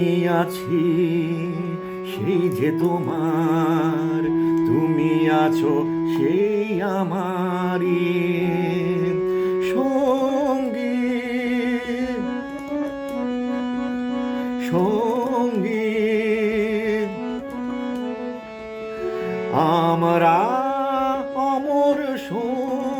আমি আছি সেই যে তোমার তুমি আছো সেই আমারি সঙ্গী। সঙ্গী। আমরা অমর সঙ্গী।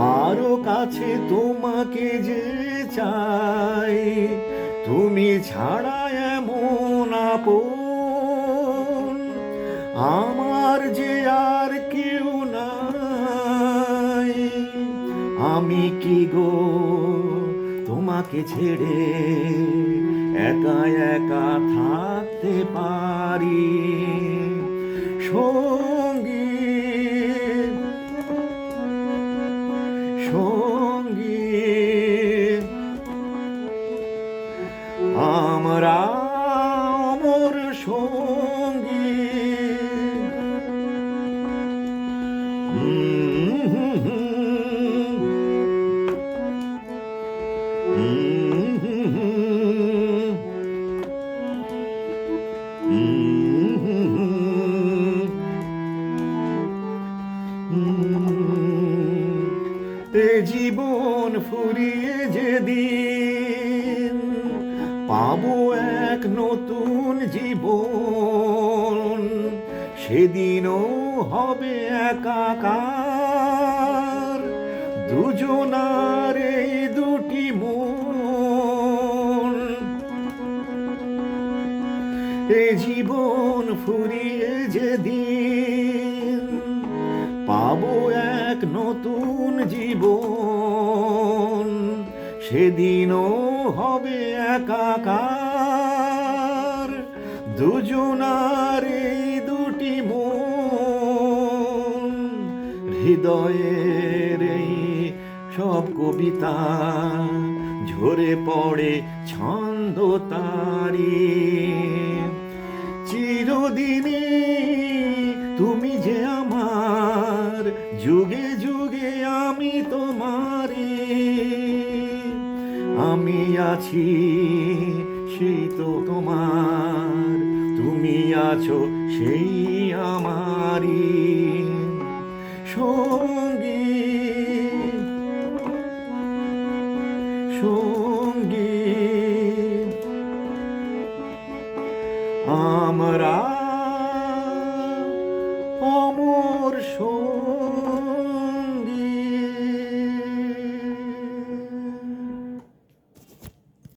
আরও কাছে তোমাকে যে চাই, তুমি ছাড়া এমন আপন, আমার যে আর কেউ নাই। আমি কি গো তোমাকে ছেড়ে একা একা থাকতে পারি? সঙ্গী অমর সঙ্গী। জীবন ফুরিয়ে পাবো এক নতুন জীবন। সেদিনও হবে একাকার, দুজনার এই দুটি মন। এ জীবন ফুরিয়ে যেদিন পাবো এক নতুন জীবন, সেদিনও হবে একাকার। দুজনার এই দুটি মন, হৃদয়ের এই সব কবিতা, ঝরে পড়ে ছন্দ তারি। চিরদিনই তুমি যে আমার, যুগে যুগে আমি তোমারি আমি আছি সেই তো তোমার। তুমি আছো সেই আমারি সঙ্গী। সঙ্গী। আমরা